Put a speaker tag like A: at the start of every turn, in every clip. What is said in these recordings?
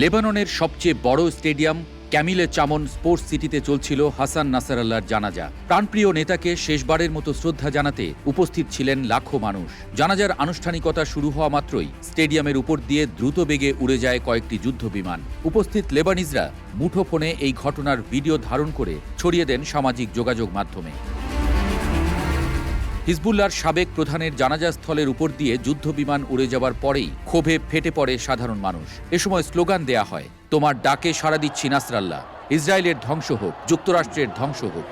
A: লেবাননের সবচেয়ে বড় স্টেডিয়াম ক্যামিলে চামন স্পোর্টস সিটিতে চলছিল হাসান নাসারাল্লাহর জানাজা। প্রাণপ্রিয় নেতাকে শেষবারের মতো শ্রদ্ধা জানাতে উপস্থিত ছিলেন লাখো মানুষ। জানাজার আনুষ্ঠানিকতা শুরু হওয়া মাত্রই স্টেডিয়ামের উপর দিয়ে দ্রুত বেগে উড়ে যায় কয়েকটি যুদ্ধ বিমান। উপস্থিত লেবানিজরা মুঠোফোনে এই ঘটনার ভিডিও ধারণ করে ছড়িয়ে দেন সামাজিক যোগাযোগ মাধ্যমে। হিজবুল্লার সাবেক প্রধানের জানাজা স্থলের উপর দিয়ে যুদ্ধ বিমান উড়ে যাওয়ার পরেই ক্ষোভে ফেটে পড়ে সাধারণ মানুষ। এ সময় স্লোগান দেয়া হয়, তোমার ডাকে সাড়া দিচ্ছি নাসরাল্লাহ। ইসরায়েলের ধ্বংস হোক, যুক্তরাষ্ট্রের ধ্বংস হোক।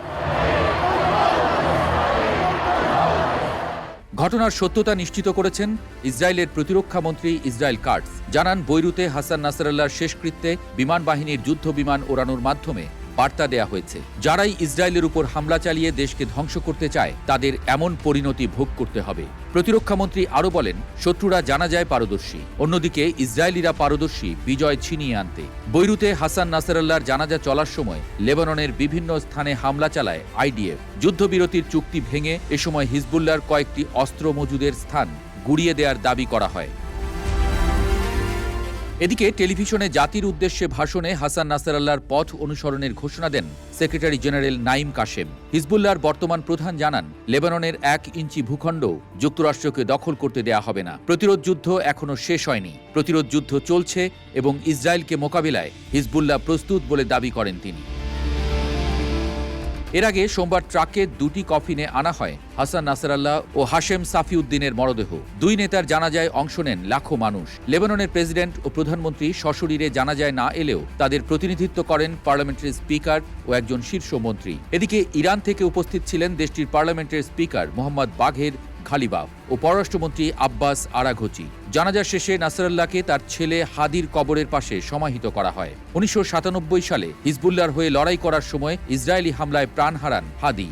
A: ঘটনার সত্যতা নিশ্চিত করেছেন ইসরায়েলের প্রতিরক্ষা মন্ত্রী ইসরায়েল কার্টস। জানান, বৈরুতে হাসান নাসারাল্লাহর শেষকৃত্যে বিমান বাহিনীর যুদ্ধ বিমান ওড়ানোর মাধ্যমে বার্তা দেয়া হয়েছে। যারাই ইসরায়েলের উপর হামলা চালিয়ে দেশকে ধ্বংস করতে চায়, তাদের এমন পরিণতি ভোগ করতে হবে। প্রতিরক্ষামন্ত্রী আরও বলেন, শত্রুরা জানা যায় পারদর্শী। অন্যদিকে, ইসরায়েলিরা পারদর্শী বিজয় ছিনিয়ে আনতে। বৈরুতে হাসান নাসারাল্লাহর জানাজা চলার সময় লেবাননের বিভিন্ন স্থানে হামলা চালায় আইডিএফ। যুদ্ধবিরতির চুক্তি ভেঙে এ সময় হিজবুল্লার কয়েকটি অস্ত্র মজুদের স্থান গুড়িয়ে দেওয়ার দাবি করা হয়। এদিকে টেলিভিশনে জাতির উদ্দেশ্যে ভাষণে হাসান নাসারাল্লাহর পথ অনুসরণের ঘোষণা দেন সেক্রেটারি জেনারেল নাইম কাশেম। হিজবুল্লাহর বর্তমান প্রধান জানান, লেবাননের এক ইঞ্চি ভূখণ্ড যুক্তরাষ্ট্রকে দখল করতে দেয়া হবে না। প্রতিরোধ যুদ্ধ এখনও শেষ হয়নি। প্রতিরোধ যুদ্ধ চলছে এবং ইসরায়েলকে মোকাবিলায় হিজবুল্লাহ প্রস্তুত বলে দাবি করেন তিনি। এর আগে সোমবার ট্রাকে দুটি কফিনে আনা হয় হাসান নাসারাল্লাহ ও হাশেম সাফিউদ্দিনের মরদেহ। দুই নেতার জানাজায় অংশ নেন লাখো মানুষ। লেবাননের প্রেসিডেন্ট ও প্রধানমন্ত্রী সশরীরে জানাজায় না এলেও তাদের প্রতিনিধিত্ব করেন পার্লামেন্টারি স্পিকার ও একজন শীর্ষ মন্ত্রী। এদিকে ইরান থেকে উপস্থিত ছিলেন দেশটির পার্লামেন্টের স্পিকার মোহাম্মদ বাঘের খালিবাফ ও পররাষ্ট্রমন্ত্রী আব্বাস আরাঘচি। জানাজা শেষে নাসরাল্লাহকে তার ছেলে হাদির কবরের পাশে সমাহিত করা হয়। উনিশশো সালে হিজবুল্লার হয়ে লড়াই করার সময় ইসরায়েলি হামলায় প্রাণ হারান হাদি।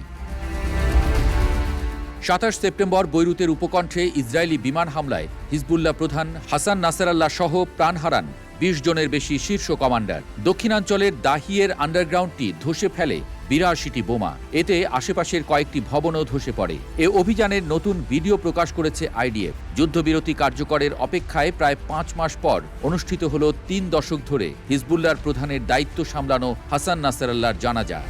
A: সাতাশ সেপ্টেম্বর বৈরুতের উপকণ্ঠে ইসরায়েলি বিমান হামলায় হিজবুল্লাহ প্রধান হাসান নাসারাল্লাহ সহ প্রাণ হারান বিশ জনের বেশি শীর্ষ কমান্ডার। দক্ষিণাঞ্চলের দাহিয়ের আন্ডারগ্রাউন্ডটি ধসে ফেলে বিরাশিটি বোমা। এতে আশেপাশের কয়েকটি ভবনও ধসে পড়ে। এ অভিযানের নতুন ভিডিও প্রকাশ করেছে আইডিএফ। যুদ্ধবিরতি কার্যকরের অপেক্ষায় প্রায় পাঁচ মাস পর অনুষ্ঠিত হল তিন দশক ধরে হিজবুল্লার প্রধানের দায়িত্ব সামলানো হাসান নাসারাল্লাহর জানাজা।